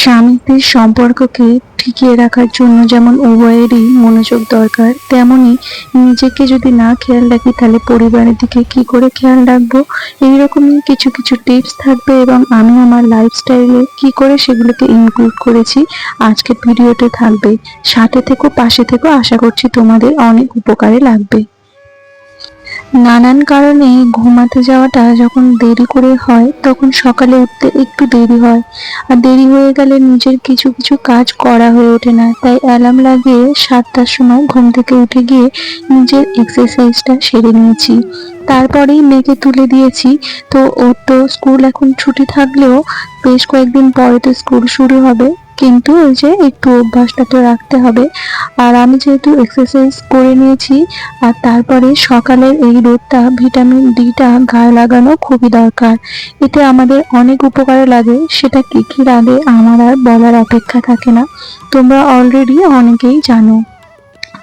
স্বামী স্ত্রীর সম্পর্ককে টিকিয়ে রাখার জন্য যেমন উভয়েরই মনোযোগ দরকার, তেমনি নিজেকে যদি না খেয়াল রাখি তাহলে পরিবারের দিকে কি করে খেয়াল রাখব? এইরকমই কিছু কিছু টিপস থাকবে এবং আমি আমার লাইফস্টাইলে কি করে সেগুলোকে ইনক্লুড করেছি। আজকের ভিডিওতে থাকবে। সাথে থেকো, পাশে থেকো। আশা করছি তোমাদের অনেক উপকারে লাগবে। নানান কারণে ঘুমাতে যাওয়াটা যখন দেরি করে হয়, তখন সকালে উঠতে একটু দেরি হয়। আর দেরি হয়ে গেলে নিজের কিছু কিছু কাজ করা হয়ে ওঠে না। তাই অ্যালার্ম লাগিয়ে সাতটার সময় ঘুম থেকে উঠে গিয়ে নিজের এক্সারসাইজটা সেরে নিয়েছি। তারপরেই মেয়েকে তুলে দিয়েছি। তো ওর তো স্কুল এখন ছুটি থাকলেও বেশ কয়েকদিন পরে তো স্কুল শুরু হবে। কিন্তু ওই যে একটু অভ্যাসটা তো রাখতে হবে। আর আমি যেহেতু এক্সারসাইজ করে নিয়েছি, আর তারপরে সকালের এই রোদটা ভিটামিন ডিটা গায়ে লাগানো খুবই দরকার। এতে আমাদের অনেক উপকারে লাগে, সেটা কি কি লাগে আমার আর বলার অপেক্ষা থাকে না। তোমরা অলরেডি অনেকেই জানো।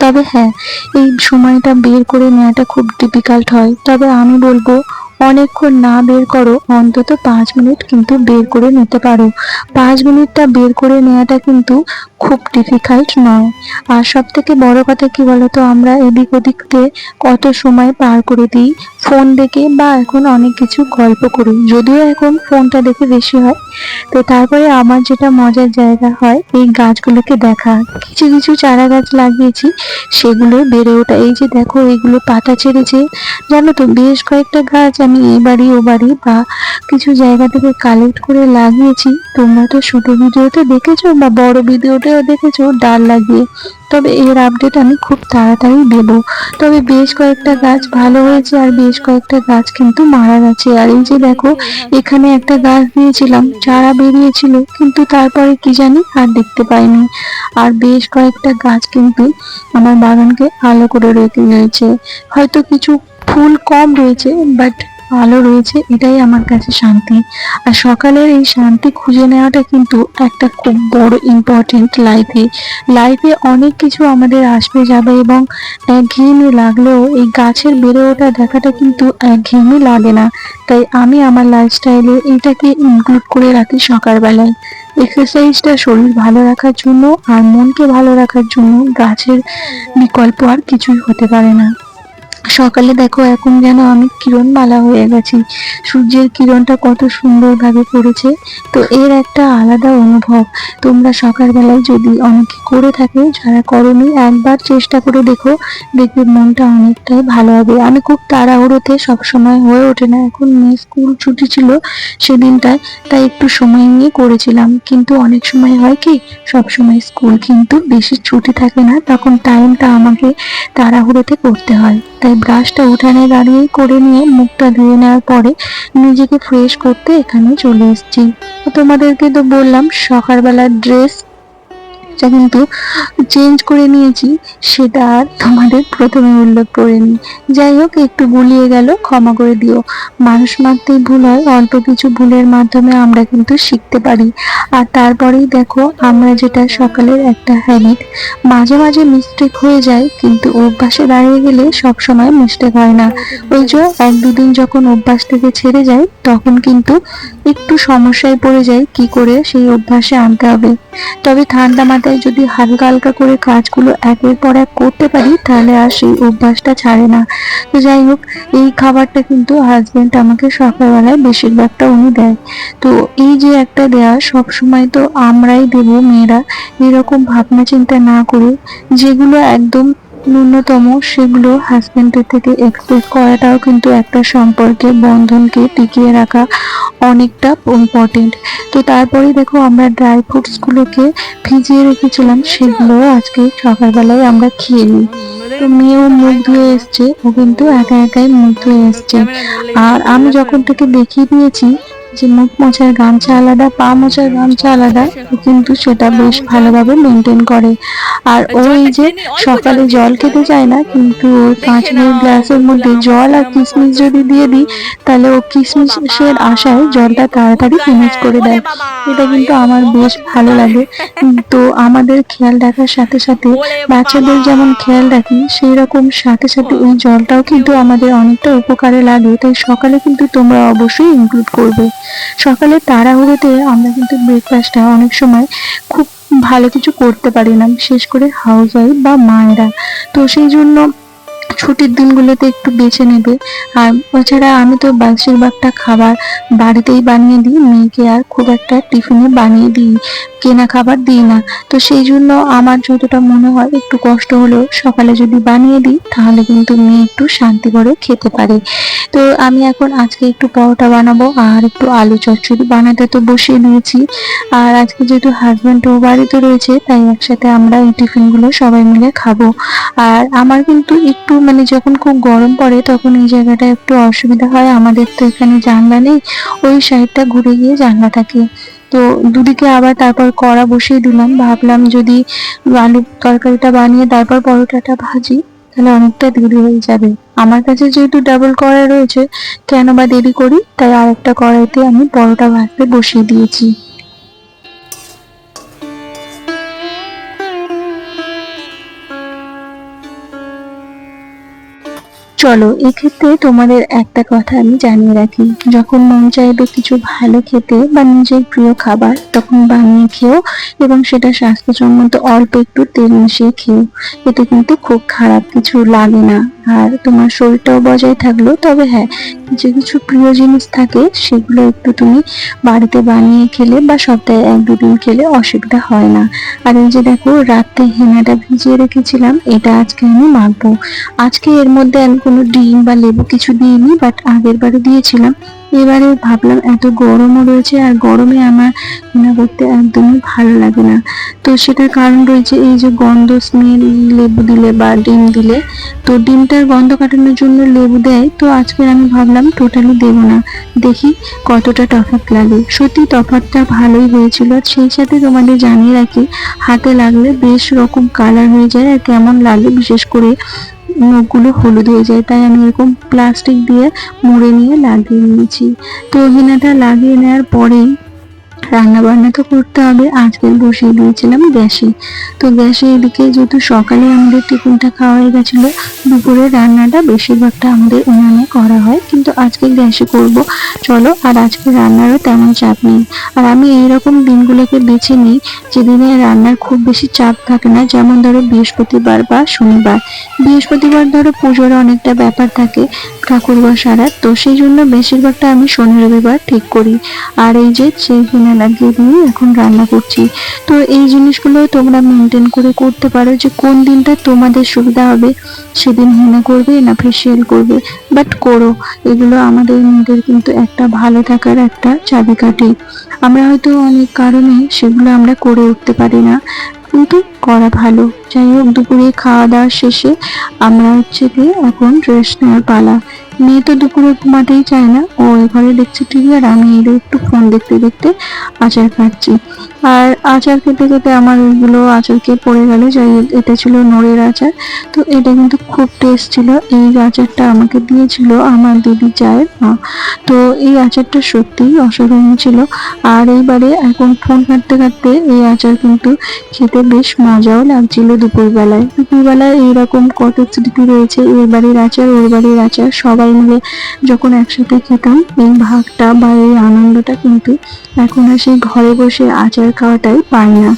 তবে হ্যাঁ এই সময়টা বের করে নেওয়াটা খুব ডিফিকাল্ট হয়। তবে আমি বলব অনেকক্ষণ না বের করো, অন্তত পাঁচ মিনিট কিন্তু বের করে নিতে পারো। পাঁচ মিনিটটা বের করে নেওয়াটা কিন্তু খুব ডিফিকাল্ট নয়। আর সব থেকে বড় কথা কি বলতো, আমরা এদিক ওদিকতে কত সময় পার করে দিই ফোন দেখে বা এখন অনেক কিছু গল্প করি। যদিও এখন ফোনটা দেখে বেশি হয়। তো তারপরে আমার যেটা মজার জায়গা হয়, এই গাছগুলোকে দেখা। কিছু কিছু চারা গাছ লাগিয়েছি, সেগুলো বেড়ে ওঠা। এই যে দেখো, এগুলো পাতা ছেড়েছে। জানো তো, বেশ কয়েকটা গাছ আমি এ বাড়ি, ও বাড়ি বা কিছু জায়গা থেকে কালেক্ট করে লাগিয়েছি। তোমরা তো ছোট ভিডিওতে দেখেছ বা বড় ভিডিওতেও দেখেছ, ডাল লাগিয়ে। তবে এর আপডেট আমি খুব তাড়াতাড়ি দেব। তবে বেশ কয়েকটা গাছ ভালো হয়েছে আর বেশ কয়েকটা গাছ কিন্তু মারা গেছে। আর এই যে দেখো, এখানে একটা গাছ দিয়েছিলাম, চারা বেরিয়েছিল, কিন্তু তারপরে কি জানি আর দেখতে পাইনি। আর বেশ কয়েকটা গাছ কিন্তু আমার বাগানকে আলো করে রেখে গেছে হয়তো কিছু ফুল কম রয়েছে বাট আলো রয়েছে, এটাই আমার কাছে শান্তি। আর সকালের এই শান্তি খুঁজে নেওয়াটা কিন্তু একটা খুব বড় ইম্পর্টেন্ট লাইফে লাইফে অনেক কিছু আমাদের আসবে যাবে এবং একঘেয়েমি লাগলেও এই গাছের বেড়ে ওঠা দেখাটা কিন্তু একঘেয়েমি লাগে না। তাই আমি আমার লাইফস্টাইলে এটাকে ইনক্লুড করে রাখি সকালবেলায়। এক্সারসাইজটা শরীর ভালো রাখার জন্য আর মনকে ভালো রাখার জন্য গাছের বিকল্প আর কিছুই হতে পারে না। সকালে দেখো এখন যেন আমি কিরণমালা হয়ে গেছি। সূর্যের কিরণটা কত সুন্দরভাবে পড়েছে। তো এর একটা আলাদা অনুভব। তোমরা সকালবেলায় যদি অনেকে করে থাকে, যারা করনি, একবার চেষ্টা করে দেখো, দেখবে মনটা অনেকটাই ভালো হবে। আমি খুব তাড়াহুড়োতে সবসময় হয়ে ওঠে না। এখন মেয়ে স্কুল ছুটি ছিল সেদিনটায়, তাই একটু সময় নিয়ে করেছিলাম। কিন্তু অনেক সময় হয় কি সব সময় স্কুল কিন্তু বেশি ছুটি থাকে না, তখন টাইমটা আমাকে তাড়াহুড়োতে করতে হয়। তাই ব্রাশটা উঠানে দাঁড়িয়ে করে নিয়ে মুখটা ধুয়ে নেওয়ার পরে নিজেকে ফ্রেশ করতে এখানে চলে এসেছি। তোমাদেরকে তো বললাম সকালবেলা ড্রেস যা কিন্তু চেঞ্জ করে নিয়েছি, সেটা আর তোমাদের প্রথমে উল্লেখ করিনি। যাই হোক, একটু গুলিয়ে গেল, ক্ষমা করে দিও। মানুষ মাত্রই ভুল হয়, অল্প কিছু ভুলের মাধ্যমে আমরা কিন্তু শিখতে পারি। আর তারপরেই দেখো, আমরা যেটা সকালের একটা হ্যাবিট মাঝে মাঝে মিস্টেক হয়ে যায়, কিন্তু অভ্যাসে দাঁড়িয়ে গেলে সবসময় মিস্টেক হয় না। ওই যে এক দুদিন যখন অভ্যাস থেকে ছেড়ে যায় তখন কিন্তু একটু সমস্যায় পড়ে যায় কি করে সেই অভ্যাসে আনতে হবে। তবে ঠান্ডা মাথায় যদি হালকা হালকা করে কাজগুলো একের পর এক করতে পারি, তাহলে আর সেই অভ্যাসটা ছাড়ে না। তো যাই হোক, এই খাবারটা কিন্তু হাজবেন্ড আমাকে সকালবেলায় বেশিরভাগটা উনি দেয়। তো এই যে একটা দেয়া সব সময় তো আমরাই দেব মেয়েরা, এরকম ভাবনা চিন্তা না করে যেগুলো একদম ন্যূনতম, সেগুলো হাজবেন্ডের থেকে এক্সপেক্ট করাটাও কিন্তু একটা সম্পর্কে বন্ধনকে টিকিয়ে রাখা অনেকটা ইম্পর্টেন্ট তো তারপরে দেখো আমরা ড্রাই ফ্রুটস গুলোকে ভিজিয়ে রেখেছিলাম, সেগুলো আজকে সকালবেলায় আমরা খেয়ে নিই। তো মেয়েও মুখ ধুয়ে এসছে, ও কিন্তু একা একাই মুখ ধুয়ে এসছে। আর আমি যখন থেকে দেখিয়ে দিয়েছি যে মুখ মোছার গামছা আলাদা পা মোছার গামছা আলাদা কিন্তু সেটা বেশ ভালোভাবে মেনটেন করে। আর ওই যে সকালে জল খেতে চায় না কিন্তু ওই মিনিট গ্লাসের মধ্যে জল আর কিশমিশ যদি দিয়ে দিই তাহলে ও কিশমিশের আশায় জলটা তাড়াতাড়ি ফিনিশ করে দেয়। এটা কিন্তু আমার বেশ ভালো লাগে। তো আমাদের খেয়াল রাখার সাথে সাথে বাচ্চাদের যেমন খেয়াল রাখি সেই রকম সাথে সাথে ওই জলটাও কিন্তু আমাদের অনেকটা উপকারে লাগে। তাই সকালে কিন্তু তোমরা অবশ্যই ইনক্লুড করবে। সকালে তাড়াহুড়োতে আমরা কিন্তু ব্রেকফাস্টটা অনেক সময় খুব ভালো কিছু করতে পারি না, বিশেষ করে হাউস ওয়াইফ বা মায়েরা। তো সেই জন্য ছুটির দিনগুলোতে একটু বেছে নেবে। আর এছাড়া আমি তো বেশিরভাগটা খাবার বাড়িতেই বানিয়ে দিই, মেয়েকে আর খুব একটা টিফিনে বানিয়ে দিই, কেনা খাবার দিই না। তো সেই জন্য আমার যতটা মনে হয় একটু কষ্ট হলেও সকালে যদি বানিয়ে দিই, তাহলে কিন্তু মেয়ে একটু শান্তি করে খেতে পারে। তো আমি এখন আজকে একটু পরোটা বানাবো, আর একটু আলু চচ্চড়ি বানাতে তো বসিয়ে দিয়েছি। আর আজকে যেহেতু হাজব্যান্ড ও বাড়িতে রয়েছে, তাই একসাথে আমরা এই টিফিনগুলো সবাই মিলে খাব। আর আমার কিন্তু একটু মানে যখন খুব গরম পড়ে তখন এই জায়গাটা একটু অসুবিধা হয়। আমাদের তো এখানে জানলা নেই, ওই সাইডটা ঘুরে গিয়ে জানলা থাকে। তো দুদিকে আবার তারপর কড়া বসিয়ে দিলাম। ভাবলাম যদি আলু তরকারিটা বানিয়ে তারপর পরোটাটা ভাজি, তাহলে অনেকটা দেরি হয়ে যাবে। আমার কাছে যেহেতু ডাবল কড়াই রয়েছে, কেন বা দেরি করি? তাই আর একটা কড়াইতে আমি পরোটা ভাজতে বসিয়ে দিয়েছি। চলো, এক্ষেত্রে তোমাদের একটা কথা আমি জানিয়ে রাখি। যখন মন চাইবে কিছু ভালো খেতে বা নিজের প্রিয় খাবার, তখন বানিয়ে খেও এবং সেটা স্বাস্থ্যসম্মত অল্প একটু তেল মিশিয়ে খেও। এতে কিন্তু খুব খারাপ কিছু লাগে না। আর তোমার শরীরটাও বজায় থাকল। তবে হ্যাঁ কিছু কিছু প্রিয় জিনিস থাকে, সেগুলো একটু তুমি বাড়িতে বানিয়ে খেলে বা সপ্তাহে এক দুদিন খেলে অসুবিধা হয় না। আর এই যে দেখো, রাত্রে হেনাটা ভিজিয়ে রেখেছিলাম, এটা আজকে আমি মাখবো। আজকে এর মধ্যে আমি কোনো ডিম বা লেবু কিছু দিইনি বাট আগের বারে দিয়েছিলাম। এবারে ভাবলাম এত গরমও রয়েছে আর গরমে আমার হেনা করতে একদমই ভালো লাগে না। তো সেটার কারণ রয়েছে এই যে গন্ধ স্মেল লেবু দিলে বা ডিম দিলে। তো ডিমটার গন্ধ কাটানোর জন্য লেবু দেয়, তো আজকে আমি ভাবলাম টোটালি দেবো না। দেখি কতটা তফাৎ লাগে। সত্যি তফাৎটা ভালোই হয়েছিল। আর সেই সাথে তোমাদের জানিয়ে রাখি, হাতে লাগলে বেশ রকম কালার হয়ে যায় আর কেমন লাগে বিশেষ করে নখগুলো হলুদ হয়ে যায়, তাই আমি এরকম প্লাস্টিক দিয়ে মুড়ে নিয়ে লাগিয়ে নিয়েছি। তো হিনাটা লাগিয়ে নেওয়ার পরেই রান্না বান্না তো করতে হবে। আজকে বসিয়ে দিয়েছিলাম গ্যাসে। তো গ্যাসে এদিকে যেহেতু সকালে আমাদের টিফিনটা খাওয়া হয়ে গেছিল, দুপুরে রান্নাটা বেশিরভাগটা আমাদের উনানে করা হয়। কিন্তু আজকে গ্যাসে করব। চলো, আর আজকে রান্নারও তেমন চাপ নেই। আর আমি এইরকম দিনগুলোকে বেছে নিই যেদিনে রান্নার খুব বেশি চাপ থাকে না। যেমন ধরো বৃহস্পতিবার বা শনিবার। বৃহস্পতিবার ধরো পুজোর অনেকটা ব্যাপার থাকে ঠাকুর বসার তো সেই জন্য বেশিরভাগটা আমি শনি রবিবার ঠিক করি। আর এই যে সেই কিনা লাগিয়ে দিয়ে এখন রান্না করছি। তো এই জিনিসগুলো তোমরা মেনটেন করে করতে পারো যে কোন দিনটা তোমাদের সুবিধা হবে, সেদিন হেনা করবে না ফেসিয়াল করবে বাট করো। এগুলো আমাদের মেয়েদের কিন্তু একটা ভালো থাকার একটা চাবিকাঠি। আমরা হয়তো অনেক কারণে সেগুলো আমরা করে উঠতে পারি না, কিন্তু করা ভালো। যাই হোক, দুপুরে খাওয়া দাওয়া শেষে আমরা হচ্ছে এখন রেস্ট নেওয়ার পালা। মেয়ে তো দুপুরে ঘুমাতেই চায় না। ও ঘরে দেখছে টিভি আর আমি এর একটু ফোন দেখতে দেখতে আচার খাচ্ছি। আর আচার খেতে খেতে আমার ওইগুলো আচারকে পড়ে গেল, যাই এটা ছিল নোড়ের আচার। তো এটা কিন্তু খুব টেস্ট ছিল। এই আচারটা আমাকে দিয়েছিল আমার দিদি চায়ের মা। তো এই আচারটা সত্যিই অসাধারণ ছিল। আর এইবারে এখন ফোন কাটতে কাটতে এই আচার কিন্তু খেতে বেশ মজাও লাগছিল দুপুরবেলায়। দুপুরবেলায় এইরকম কত স্মৃতি রয়েছে এর বাড়ির আচার ওর বাড়ির আচার সবাই মিলে যখন একসাথে খেতাম, এই ভাগটা বা এই আনন্দটা কিন্তু এখন আর সেই ঘরে বসে আচার খাওয়াটাই পাই না।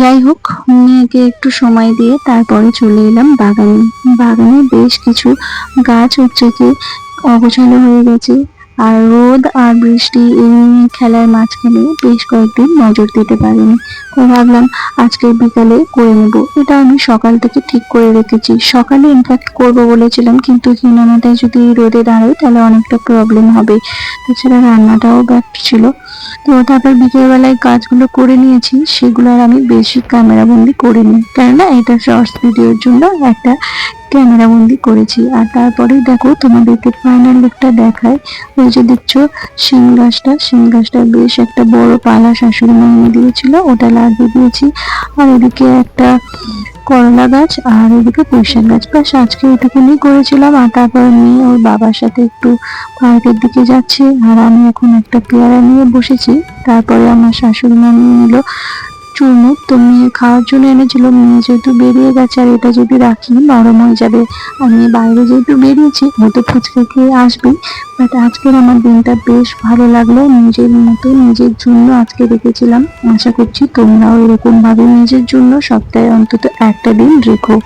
যাই হোক, মেয়েকে একটু সময় দিয়ে তারপরে চলে এলাম বাগানে। বাগানে বেশ কিছু গাছ হচ্ছে কি, অগোছালো হয়ে গেছে। আর রোদ আর বৃষ্টি এই খেলার মাঝখানে বেশ কয়েকদিন নজর দিতে পারিনি। ভাবলাম, আজকে বিকালে করে নেব। এটা আমি সকাল থেকে ঠিক করে রেখেছি। সকালে ইনফ্যাক্ট করব বলেছিলাম, কিন্তু হিনামাটায় যদি রোদে দাঁড়াই তাহলে অনেকটা প্রবলেম হবে। তাছাড়া রান্নাটাও ব্যাক ছিল। তো তারপর বিকেলবেলায় কাজগুলো করে নিয়েছি, সেগুলো আর আমি বেশি ক্যামেরা বন্দি করিনি। কেননা এটা শর্টস ভিডিওর জন্য একটা ক্যামেরা বন্দি করেছি। আর তারপরেই দেখো তোমাদেরকে ফাইনাল লুকটা দেখায়, ওই যে দেখছ শিং গাছটা শিং গাছটা বেশ একটা বড় পালা শাশুড়ি মা এনে দিয়েছিল ওটা লাগিয়ে দিয়েছি। আর এদিকে একটা করলা গাছ আর এদিকে পুঁইশাক গাছ। ব্যাস, আজকে এটুকুনি করেছিলাম আর তারপর নিয়ে ওর বাবার সাথে একটু পার্কের দিকে যাচ্ছে। আর আমি এখন একটা পেয়ারা নিয়ে বসেছি। তারপরে আমার শাশুড়ি মা নিয়ে নিল চুরমুখ তো খাওয়ার জন্য এনেছিল, মেয়ে যেহেতু বেরিয়ে গেছে আর এটা যদি রাখি, নরম হয়ে যাবে। আর মেয়ে বাইরে যেহেতু বেরিয়েছে হয়তো ফুচকা খেয়ে আসবে। বাট আজকের আমার দিনটা বেশ ভালো লাগল, নিজের মতো নিজের জন্য আজকে রেখেছিলাম। আশা করছি তোমরাও এরকমভাবে নিজের জন্য সপ্তাহে অন্তত একটা দিন রেখো।